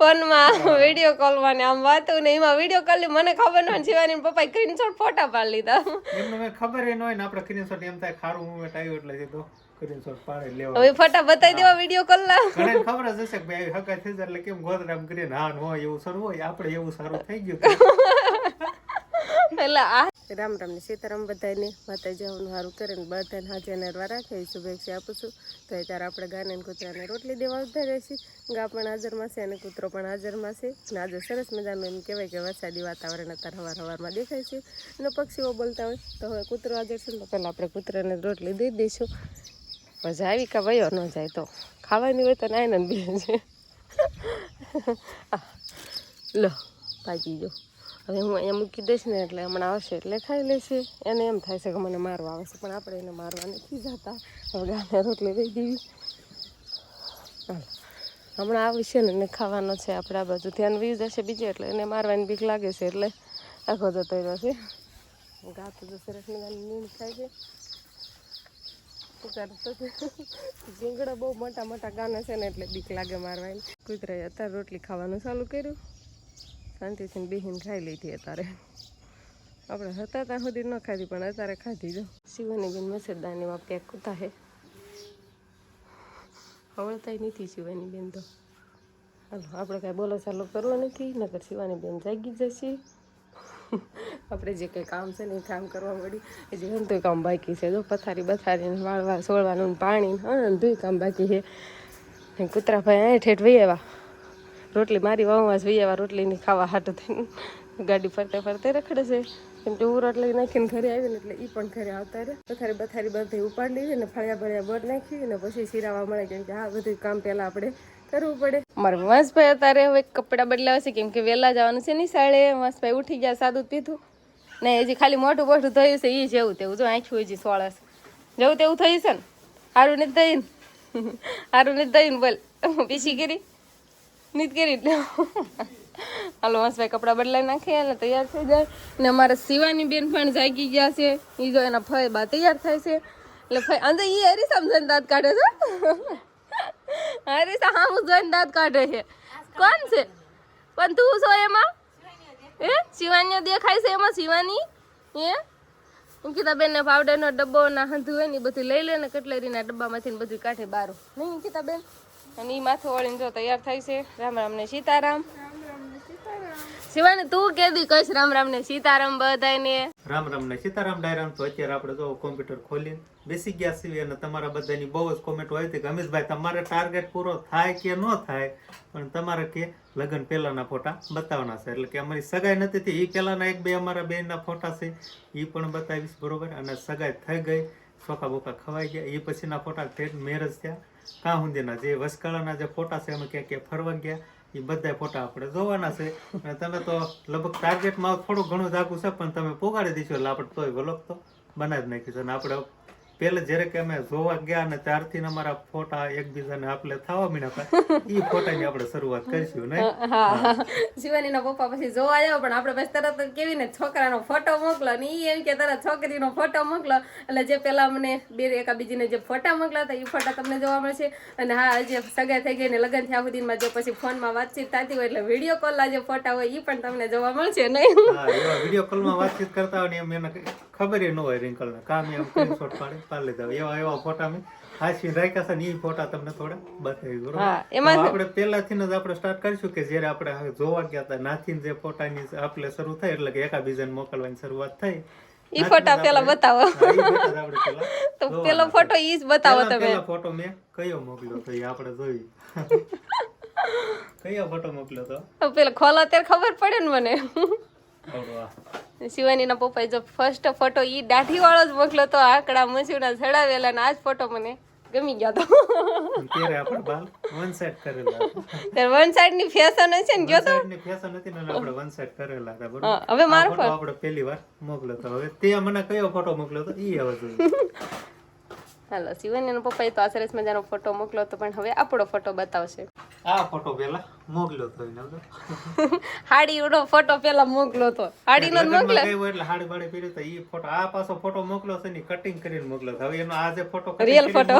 ફોનમાં વીડિયો કોલમાં આમ વાતું ને એમાં વીડિયો કોલ મને ખબર ન શિવાની પપ્પાએ સ્ક્રીનશોટ ફોટા પાડી લીધા. એમને ખબર એ ન હોય ને આપણે સ્ક્રીનશોટ એમ થાય ખારું હું આવ્યું એટલે સીધો સ્ક્રીનશોટ પાડે લેવા હવે ફોટા બતાવી દેવા વીડિયો કોલના મને ખબર જ હશે કે ભાઈ હકા થઈ એટલે કેમ ગોદરામ કરીને હા ન હોય એવું સારું હોય આપણે એવું સારું થઈ ગયું એટલે આ રામ રામ ને સીતારામ બધાને માતાજી જવાનું સારું કરે ને બધાને હાજર નરવા રાખે, શુભેચ્છા આપું છું. તો અત્યારે આપણે ગાને કૂતરાને રોટલી દેવા ઊભા છે ગા પણ હાજરમાં છે અને કૂતરો પણ હાજરમાં છે. અને આજે સરસ મજાનું એમ કહેવાય કે વરસાદી વાતાવરણ અત્યારે હવાર હવારમાં દેખાય છે. અને પક્ષીઓ બોલતા હોય. તો હવે કૂતરો હાજર છે તો પહેલાં આપણે કૂતરાને રોટલી દઈ દઈશું. મજા આવી કે વયો ન જાય તો. ખાવાની હોય તો નાય ને બે છે લો, ભાગી જો હવે હું અહીંયા મૂકી દઈશ ને એટલે હમણાં આવશે એટલે ખાઈ લેશે. એને એમ થાય છે કે મને મારવા આવે છે પણ આપણે એને મારવા નથી જતા. હવે ગાને રોટલી દઈ દેવી. હમણાં આવશે ને એને ખાવાનો છે આપણે આ બાજુ. ધ્યાન વી જશે બીજે એટલે એને મારવાની બીક લાગે છે એટલે આખો જતો રહ્યો છે. ગા તો જશે સરસ મજાની નીંદ થાય છે? ઝીંગડા બહુ મોટા મોટા ગાના છે ને એટલે બીક લાગે મારવાની. કૂતરાએ અત્યારે રોટલી ખાવાનું ચાલુ કર્યું. શાંતિથી બેહીને ખાઈ લીધી અત્યારે. આપણે હતા ત્યાં સુધી ન ખાધી, પણ અત્યારે ખાધી જો. શિવાની બેન મસેદાનીમાં પેક કૂતા હે. આવડતાય નથી શિવાની બેન તો. હાલો, આપણે કાંઈ બોલો ચાલો કરવો નથી, નકર શિવાની બેન જાગી જશે. આપણે જે કંઈ કામ છે ને એ કામ કરવા મળી. હજી ઘણું કામ બાકી છે, જો પથારી બથારીને વાળવા, સોળવાનું પાણી હા ધોઈ કામ બાકી છે. કૂતરા ભાઈ અહીં ઠેઠ વહી આવ્યા. રોટલી મારી વાવવા જ વહી રોટલીની ખાવા હાટું થઈને ગાડી ફરતે ફરતે રખડે છે. કેમ કે હું રોટલી નાખીને ઘરે આવીને એટલે એ પણ ઘરે આવતા રહે. પથારી બથારી બધી ઉપાડી લીધી ને ફળિયા ફળિયા બોર નાખી અને પછી સિરાવા મળે કેમ કે આ બધું કામ પહેલાં આપણે કરવું પડે. મારા વંશભાઈ અત્યારે હવે કપડાં બદલાવશે કેમ કે વહેલા જવાનું છે ની સાડે વંશભાઈ ઉઠી ગયા, સાદું પીધું ને હજી ખાલી મોટું મોટું થયું છે એ જેવું તેવું. જો આંખ્યું હજી સોળસ જેવું તેવું થયું છે ને? સારું નથી થયું સારું નથી થયું બોલ. પીસી કરી નીત કરી હાલો ભાઈ કપડાં બદલાઈ નાખીએ અને તૈયાર થઈ જાય. ને અમારા શિવાની બેન પણ જાગી ગયા છે. એ જો એના ફય બા તૈયાર થાય છે. એટલે ફય અંદર એ હરી સમજણ દાંત કાઢે છે? હરીસા હા હું જોઈને દાંત કાઢે છે. કોણ છે? પણ તું છો એમાં? એ શિવાનીઓ દેખાય છે એમાં? શિવાની? એ અંકિતા બેન ને પાવડરનો ડબ્બો ના હંધું હોય ને બધું લઈ લે ને કટલેરીના ડબ્બામાંથી બધું કાઢે બારો. નહીં, અંકિતા બેન? અને એ માથું વળીને જો તૈયાર થાય છે. રામ રામ ને સીતારામ. શિવાની તું કેદી કહીશ રામ રામ ને સીતારામ બધાને રામ રામ ને સીતારામ ડાયરામ. તો અત્યારે આપણે જો કોમ્પ્યુટર ખોલીને બેસી ગયા છીએ અને તમારા બધાની બહુ જ કોમેન્ટ હોય હતી કે અમીશભાઈ તમારે ટાર્ગેટ પૂરો થાય કે ન થાય? પણ તમારે કે લગ્ન પહેલાના ફોટા બતાવવાના છે. એટલે કે અમારી સગાઈ નથી થઈ એ પહેલાના એક બે અમારા બેનના ફોટા છે. એ પણ બતાવીશ બરોબર? અને સગાઈ થઈ ગઈ. ચોખા બોકા ખવાઈ ગયા. એ પછીના ફોટા મેરેજ થયા. કાં સુધીના જે વસકાળાના જે ફોટા છે અમે ક્યાં ક્યાં ફરવા ગયા એ બધા ફોટા આપણે જોવાના છે. અને તમે તો લગભગ ટાર્ગેટમાં થોડું ઘણું જાગું છે, પણ તમે પોગાડી દીધો એટલે આપણે તોય વલોક તો બનાવી નાખીશું અને આપણે પહેલે જ્યારે કે અમે જોવા ગયા અને ત્યારથી અમારા ફોટા એકબીજાને આપણે થવા મીના એ ફોટાની આપણે શરૂઆત કરીશું ને હા શિવાનીના પપ્પા પછી જોવા જાવ પણ આપણે પછી તરત કેવી ને છોકરાનો ફોટો મોકલો ને ઈ એમ કે તરત છોકરીનો ફોટો મોકલો. એટલે જે પેલા અમને બે એકાબીજીને જે ફોટા મોકલા હતા એ ફોટા તમને જોવા મળશે. અને હા જે સગાઈ થઈ ગઈ ને લગ્ન થયા સુધીમાં જો પછી ફોનમાં વાતચીત થતી હોય એટલે વીડિયો કોલના જે ફોટા હોય એ પણ તમને જોવા મળશે નહીં? હા વીડિયો કોલમાં વાતચીત કરતા હોય ને એમ એને ખબર ન હોય રિંકલને. કામ એમ સ્ક્રીનશોટ પાડી? પાડી લીધા એવા એવા ફોટા મેં હાસી રાખ્યા છે ને એ ફોટા તમને થોડા બતાવી બરોબર? એમાં આપણે પહેલાથી જ આપણે સ્ટાર્ટ કરીશું કે જ્યારે આપણે જોવા ગયા હતા નાથી જે ફોટાની આપણે શરૂ થાય એટલે કે એકાબીજાને મોકલવાની શરૂઆત થઈ. ઈ ફોટા પેલા બતાવો. તો પેલો ફોટો ઈ જ બતાવો તમે. પેલો ફોટો મેં કયો મોકલ્યો તો આપણે જોઈ કયો ફોટો મોકલ્યો તો પેલો ખોલો ત્યારે ખબર પડે ને મને. શિવાનીના પપ્પાએ જો ફર્સ્ટ ફોટો ઈ દાઢી વાળો જ મોકલો તો આકડા મસીના ચડાવેલા ને આ જ ફોટો મને ગમી ગયો તો. ત્યારે આપણે બાલ વન સાઈડ કરેલા હતા. વન સાઈડની ફેશન છે ને ગયો તો? ની ફેશન હતી ને આપણે વન સાઈડ કરેલા હતા બરોબર? હવે મારો ફોટો આપણે પહેલી વાર મોકલો તો હવે તે મને કયો ફોટો મોકલો તો ઈ હવે જોઈએ. હાલો શિવાનીના પપ્પાએ તો આ સરસ મજાનો ફોટો મોકલો તો પણ હવે આપણો ફોટો બતાવશે. આ ફોટો પેલા મોકલ્યો તો એને. હાડી નો ફોટો પેલા મોકલો તો. હાડી નો મોકલે એટલે હાડી બાડી પહેરી તો ઈ ફોટો આ પાછો ફોટો મોકલ્યો છે ની કટિંગ કરીને મોકલ્યો હવે એનો આ જે ફોટો Real ફોટો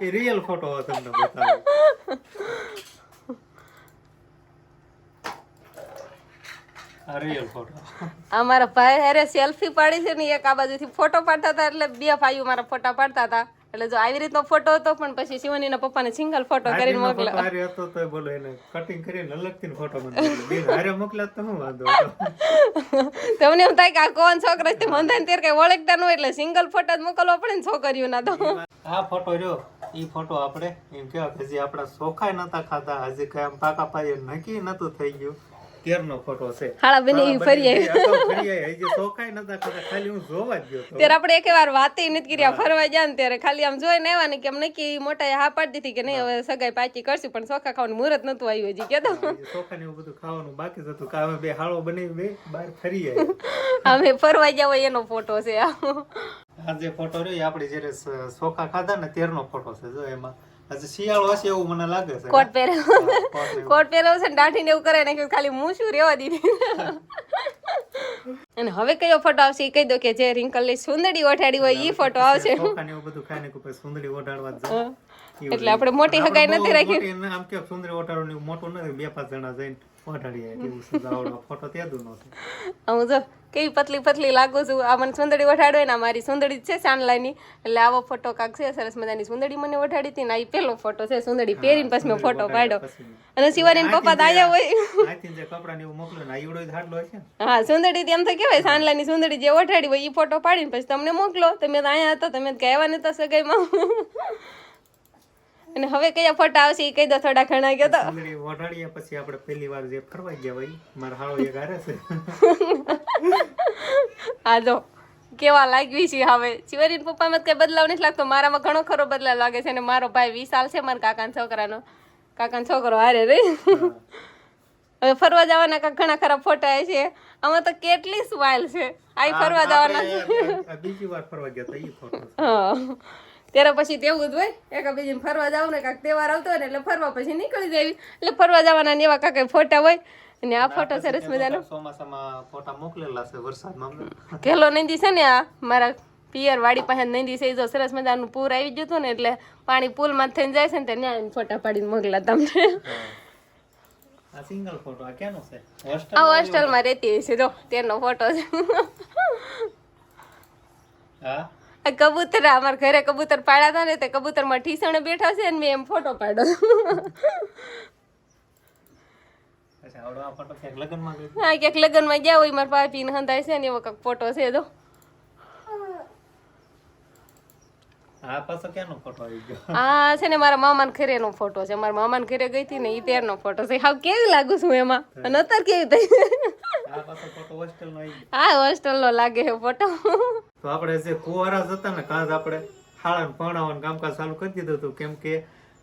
એ રિયલ ફોટો તમને બતાવું. હતા આ રિયલ ફોટો આ મારા ભાઈ હેરે સેલ્ફી પાડી છે ને એક આ બાજુથી ફોટો પાડતા હતા એટલે બે ભાઈઓ મારા ફોટા પાડતા હતા. એટલે જો આવી રીતનો ફોટો હતો પણ પછી શિવાનીના પપ્પાને સિંગલ ફોટો કરીને મોકલ્યો. ફોટો હતો તો બોલો એને કટિંગ કરીને અલગથી ફોટો મને હારે મોકલા તો હું વાંધો તમને એમ થાય કે આ કોણ છોકરો છે? મને ત્યારે કઈ ઓળખતા ન હોય એટલે સિંગલ ફોટો જ મોકલવો પડે ને છોકરીઓના તો. આ ફોટો રહ્યો. ઈ ફોટો આપણે એમ કેવા કે જે આપણા સોખાય નતા ખાતા હજી કઈ આમ પાકા પાયે નક્કી નતું થઈ ગયું. ત્યારનો ફોટો છે. હાળા બની ફરી આવી ફરી આવી. જે સોખાય નતા ખાધા ખાલી હું જોવા જ ગયો ત્યારે આપણે એકવાર વાતે નથી કર્યા ફરવા ગયા ને ત્યારે ખાલી આમ જોઈને આવ્યા ને કે એમ નક્કી મોટા હા પાડી દીધી કે નહીં હવે સગાઈ પાકી કરશું પણ સોખા ખાવાનું મુહૂર્ત નતું આવ્યું હજી કેતો. હજી ને બધું ખાવાનું બાકી હતું કે અમે બે હાળો બનાવી બે બહાર ફરી આવી અમે ફરવા ગયા હોય એનો ફોટો છે. આ જે ફોટો રહ્યો આપણે જ્યારે સ- ખાધા ને ત્યારનો ફોટો છે જો એમાં. હજી શિયાળો હશે એવું મને લાગે છે કોટ પહેરે. કોટ ને એવું. કોટ પહેર્યો છે ને દાઢીને એવું કરે નાખ્યું ખાલી હું શું રેવા દીધી? અને હવે કયો ફોટો આવશે એ કહી દો કે જે રિંકલની સુંદરી ઓઠાડી હોય એ ફોટો આવશે. ચોખા ને એવું બધું ખાઈને કે સુંદરી ઓઢાડવા જાય. એટલે આપણે મોટી હગાઈ નથી રાખી. ન- આમ કે સુંદરી ઓઢાડવાનું મોટું નથી. બે પાંચ જણા જઈને. હું જો કેવી પતલી પતલી લાગુ છું. આ મને સુંદરી વઠાડો ને મારી સુંદરી છે ચાંદલાની એટલે આવો ફોટો કાંક છે સરસ મજાની સુંદરી મને વઠાડી હતી ને આ પેલો ફોટો છે સુંદરી પહેરીને પછી મેં ફોટો પાડ્યો. અને શિવાની પપ્પા તો આયા હોય. હા સુંદરી એમ તો કેવાય સાંડલાની સુંદરી જે વઠાડી હોય એ ફોટો પાડીને પછી તમને મોકલો. તમે તો અહીંયા હતા તમે તો કહેવા નતા સગાઈમાં. અને હવે કયા ફોટા આવશે એ કહી દો થોડા ઘણા ગયો તો. સુંદરી પછી આપણે પહેલી વાર જે ફરવા ગયા હોય મારા હાળો એક હારે છે. આ જો. કેવા લાગવી છે હવે? શિવરીન પપ્પામાં કઈ બદલાવ નથી લાગતો. મારામાં ઘણો ખરો બદલાવ લાગે છે અને મારો ભાઈ વીસ સાલ છે મારા કાકાના છોકરાનો. કાકાનો છોકરો હારે રે. હવે ફરવા જવાના કાંક ઘણા ખરા ફોટા છે. આમાં તો કેટલી સ્માઇલ છે. આ ફરવા જવાના બીજી વાર ફરવા ગયા તો એ ફોટો હા. ત્યારે પછી તેવું જ હોય. એક બીજી ફરવા જાવ ને કાંઈક તહેવાર આવતો હોય ને એટલે ફરવા પછી નીકળી જાય એટલે ફરવા જવાના એવા કાંઈક ફોટા હોય. અને આ ફોટો સરસ મજાનો. ચોમાસામાં ફોટા મોકલેલા છે વરસાદમાં કેલો નંદી છે ને આ મારા પિયર વાડી પાસે નંદી છે જો સરસ મજાનું પૂર આવી ગયું હતું ને એટલે પાણી પુલમાં થઈને જાય છે ને ત્યાં ફોટા પાડીને મોકલા તમને. આ સિંગલ ફોટો આ કેનો છે? હોસ્ટેલ આ હોસ્ટેલમાં રહેતી હશે જો તેનો ફોટો છે. હા? કબૂતર અમારા ઘરે કબૂતર પાડ્યા હતા ને તે કબૂતરમાં ઠીસણે બેઠા છે ને મેં એમ ફોટો પાડ્યો હા ક્યાંક લગ્નમાં ગયા હોય મારા પાપીને હંધાય છે ને એવો કાંઈક ફોટો છે તો હા છે ને મારા મામાના ઘરેનો ફોટો છે. મારા મામાના ઘરે ગઈ હતી ને એ ત્યારનો ફોટો છે. હાવ કેવી લાગુ છું એમાં. અને અત્યારે કેવી થઈ? આ હોસ્ટેલ હા હોસ્ટેલનો લાગે છે ફોટો તો આપણે જે કુવારા હતા ને કાં આપણે હાળા ને ભણાવવાનું કામકાજ ચાલુ કરી દીધું હતું. કેમ કે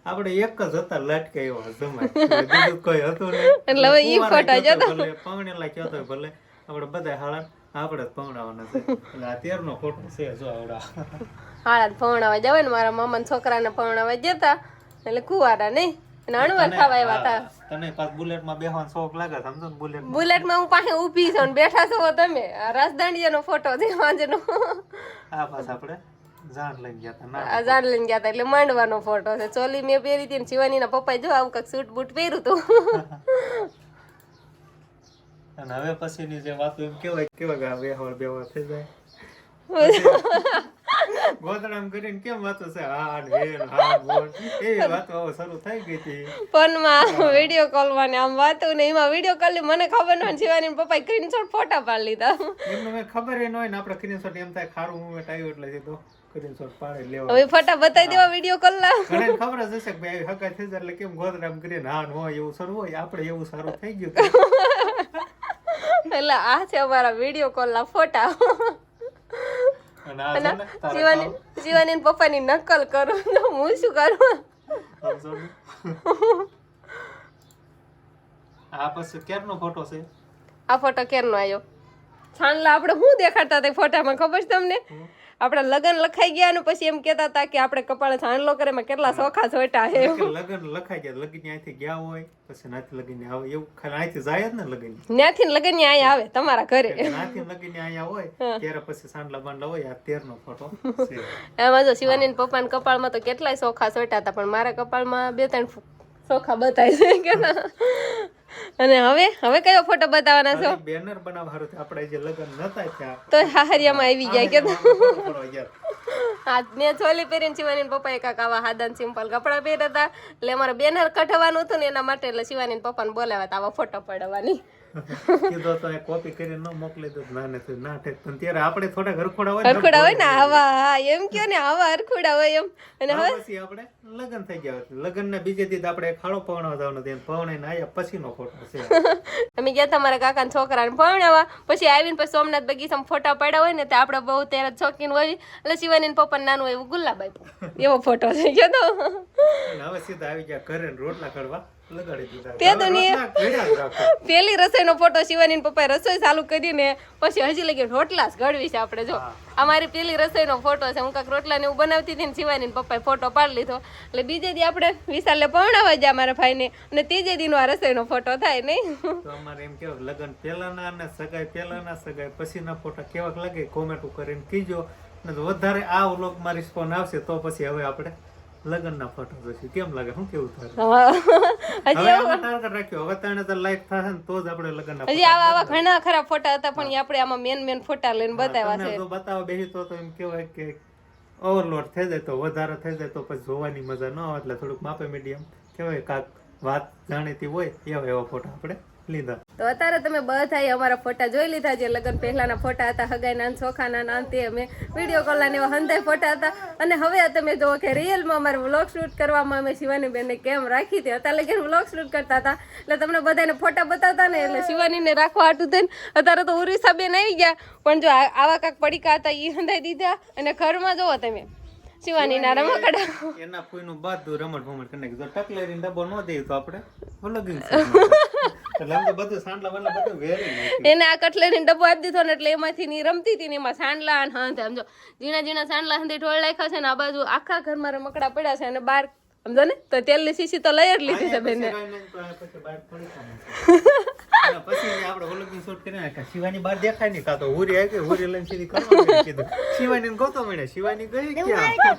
આપણે એક જ હતા લટકે એવો જમાય બીજું કોઈ હતું નહીં. એટલે હવે ઈ ફોટા કહેતો ભલે પૌણેલા કહેતો ભલે. આપણે બધા હાળા આપણે પૌણાવાના છે. એટલે આ તેરનો ફોટો છે જો આવડા. હાળા પૌણાવા જવાય ને મારા મામાના છોકરાને પૌણાવા જતા એટલે કુવારા નહીં. અને અણવર ખાવા આવ્યા હતા તને પાછ બુલેટમાં બેહવાનો શોખ લાગે સમજો ને બુલેટમાં હું પાસે ઊભી છું ને બેઠા છો તમે. આ રાજદાંડીયાનો ફોટો છે વાંજનો આ પાસ આપણે જાણ લઈને ગયા હતા આ જાણ લઈને ગયા હતા એટલે માંડવાનો ફોટો છે. ચોલી મેં પહેરી હતી ને શિવાનીના પપ્પા જો આવું કાંઈક સૂટ બૂટ પહેર્યું હતું અને હવે પછીની જે વાતો એમ કેવાય કેવાય કે આ વેહવળ બેવળ થઈ જાય. ગોદડામ કરીને કેમ વાતો છે? હા ને હા ને બોલ એવી વાતો શરૂ થઈ ગઈ હતી. ફોનમાં વીડિયો કોલમાં આમ વાતો ને એમાં વીડિયો કોલ મને ખબર ન હોય ને પપ્પાએ સ્ક્રીનશોટ ફોટા પાડી લીધા. એમને મેં ખબર એ ન હોય ને આપણે સ્ક્રીનશોટ એમ થાય ખારું મુમેન્ટ આવ્યું એટલે સીધો સ્ક્રીનશોટ પાડી લેવા હવે ફોટા બતાવી દેવા વીડિયો કોલના ઘણાને ખબર જ હશે કે ભાઈ હકા થઈ એટલે કેમ ગોદડામ કરીને હા ને એવું શરૂ હોય આપણે એવું સારું થઈ ગયું. એટલે આ છે અમારા વીડિયો કોલના ફોટા અને આ છે ને તારા શિવાની શિવાની ને પપ્પાની નકલ કરું તો હું શું કરું? આ પછી ક્યારનો ફોટો છે? આ ફોટો કેરનો આવ્યો છાનલા આપણે શું દેખાડતા હતા ફોટામાં ખબર છે તમને? આપણા લગન લખાઈ ગયા ને પછી એમ કહેતા હતા કે આપણે કપાળે છાંડલો કરે એમાં કેટલા સોખા સોટા છે લગન લખાઈ ગયા લગન અહીંથી ગયા હોય પછી નાથી લગન આવે એવું ખાલી અહીંથી જાય જ ને લગન. ત્યાંથી ને અહીંયા આવે તમારા ઘરે. નાથી લગન અહીંયા હોય ત્યારે પછી સાંડલા બાંડલા હોય આ તેર નો ફોટો એમાં જો શિવાની પપ્પાના કપાળમાં તો કેટલાય સોખા સોટા હતા પણ મારા કપાળમાં બે ત્રણ ચોખા બતાય છે કે અને હવે? હવે કયો ફોટો બતાવવાના છો? બેનર બનાવવા હારું આપણે જે લગ્ન નતા ત્યાં તો હાહરિયામાં આવી ગયા કે આજને ચોલી પહેરીને શિવાની પપ્પાએ કાંક આવા હાદન સિમ્પલ કપડાં પહેર્યા હતા. એટલે અમારે બેનર કઢવાનું હતું ને એના માટે એટલે શિવાની પપ્પાને બોલાવ્યા હતા આવા ફોટો પાડવાની. કીધું તો કોપી કરીને ન મોકલી દો. ના નથી ના ઠેક. પણ ત્યારે આપણે થોડા હરખોડા હોય હરખોડા હોય ને આવા એમ કયો ને આવા હરખોડા હોય એમ. અને હવે? પછી આપણે લગ્ન થઈ ગયા હતા. લગ્નના બીજે દી આપણે ખાડો પવણવા જવાનું હતું પવણીને આયા પછીનો ફોટો છે. અમે ગયા હતા મારા કાકાના છોકરાને પરણાવવા પછી આવીને પછી સોમનાથ બગીચામાં ફોટા પડ્યા હોય ને તે આપણે બહુ ત્યારે શોખીન હોય. એટલે શિવાની પપ્પા નાનું એવું ગુલાબાઈ એવો ફોટો થઈ ગયો તો. હવે સીધા આવી ગયા ઘરે રોટલા કરવા દીધા તે રાખો. પેલી રસોઈનો ફોટો શિવાની પપ્પાએ રસોઈ ચાલુ કરીને પછી હજી લગી રોટલા જ ઘડવી છે આપણે જો. આ મારી પેલી રસોઈનો ફોટો છે. હું કાંક રોટલા ને એવું બનાવતી હતી ને શિવાની પપ્પાએ ફોટો પાડી લીધો. એટલે બીજે દી આપણે વિશાલને પરણાવવા જાય મારા ભાઈને. અને ત્રીજે દીનો આ રસોઈનો ફોટો થાય નહીં. અમારે એમ કેવું લગ્ન પહેલાના અને સગાઈ પહેલાના સગાઈ પછીના ફોટા કેવાક લાગે? કોમેન્ટ કરીને કીજો. ને વધારે આ વ્લોગમાં રિસ્પોન્સ આવશે તો પછી હવે આપણે લગ્નના ફોટો જોઈશું કેમ લાગે? શું કેવું થાય હજી આવા ટાર્ગેટ રાખ્યો. હવે ત્રણ તો લાઈક થશે ને તો જ આપણે લગ્નના હજી આવા આવા ઘણા ખરા ફોટા હતા પણ આપણે આમાં મેન મેન ફોટા લઈને બતાવ્યા છે. તો બતાવો બેસી તો તો એમ કહેવાય કે ઓવરલોડ થઈ જાય તો વધારે થઈ જાય તો પછી જોવાની મજા ન આવે એટલે થોડુંક માપે મીડિયમ કહેવાય કાક વાત જાણીતી હોય એવા એવા ફોટા આપણે લીધા. તો અત્યારે તમે બધા અમારા ફોટા જોઈ લીધા જે લગ્ન પહેલાના ફોટા હતા હગાઈના ને ચોખાના ના તે અમે વીડિયો કોલના ને એવા હંધાઈ ફોટા હતા. અને હવે તમે જુઓ કે રિયલમાં અમારે વ્લોગ શૂટ કરવામાં અમે શિવાની બેનને કેમ રાખી હતી? અત્યારે લગીને વ્લોગ શૂટ કરતા હતા. એટલે તમને બધાને ફોટા બતાવતા ને એટલે શિવાનીને રાખવા હાટું થઈને અત્યારે તો ઉરીસા બેન આવી ગયા. પણ જો આવા કાંક પડીકા હતા એ હંધાઈ દીધા. અને ઘરમાં જુઓ તમે શિવાનીના રમકડા. એના કોઈનું બધું રમત ભમટ કરી નાખ્યું જો ટકલેરી ડબ્બો ન દઈએ તો આપણે. વલગી એને આ કટલેરી ડબ્બો આપી દીધો ને એટલે એમાંથી ની રમતી હતી ને એમાં સાંડલા અને હાંધે સમજો ઝીણા ઝીણા સાંડલા હાંધે ઢોળ નાખ્યા છે ને આ બાજુ આખા ઘરમાં રમકડા પડ્યા છે અને બાર સમજો ને તો તેલની શીશી તો લઈ જ લીધી છે બેને. પછી બહાર પડી કામ અને પછી આપણે વલગી શૂટ કરીને નાખ્યા. શિવાની બહાર દેખાય નહીં કાં હુરી આવી હુરી લઈને સીધી કરવા કીધું. શિવાની ગોતો મળે શિવાની ગઈ ક્યાં?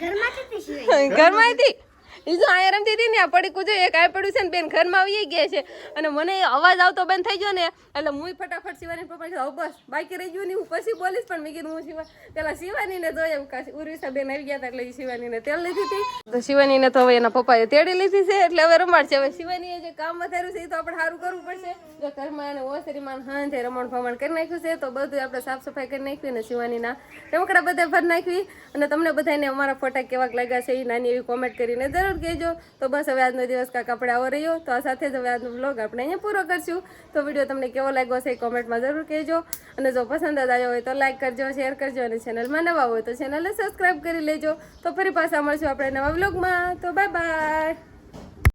ઘરમાં હતી એ અહીંયા રમતી હતી ને, આ પડીકું જો એક આ પડ્યું છે ને, બેન ઘરમાં આવી ગયા છે. અને મને અવાજ આવતો બંધ થઈ ગયો ને, એટલે હું ફટાફટ શિવાની પપ્પા કીધું બસ, બાકી રહી ગયું ને, હું પછી બોલીશ. પણ મેં કીધું, હું શિવા પેલા શિવાનીને જોઈએ કાશી ઉર્વિશા બેન આવી ગયા હતા એટલે એ શિવાનીને તેલ લીધી હતી. તો શિવાનીને તો હવે એના પપ્પાએ તેડી લીધી છે, એટલે હવે રમાડશે. હવે શિવાનીએ જે કામ વધાર્યું છે એ તો આપણે સારું કરવું પડશે. જો ઘરમાં એને ઓસરીમાં હાંધે રમણ ભમણ કરી નાખ્યું છે, તો બધું આપણે સાફ સફાઈ કરી નાખવી અને શિવાનીના રમકડા બધા ભરી નાખવી. અને તમને બધાને અમારા ફોટા કેવાક લાગ્યા છે એ નાની એવી કોમેન્ટ કરીને જરૂર કહેજો. તો બસ હવે આજનો દિવસ કાંક આપણે આવો રહ્યો. તો આ સાથે જ હવે આજનો બ્લોગ આપણે અહીંયા પૂરો કરશું. તો વીડિયો તમને કેવો લાગ્યો છે એ કોમેન્ટમાં જરૂર કહેજો. અને જો પસંદ આવ્યો હોય તો લાઈક કરજો શેર કરજો અને ચેનલમાં નવા હોય તો ચેનલને સબસ્ક્રાઈબ કરી લેજો. તો ફરી પાછા મળશું આપણે નવા બ્લોગમાં તો બાય બાય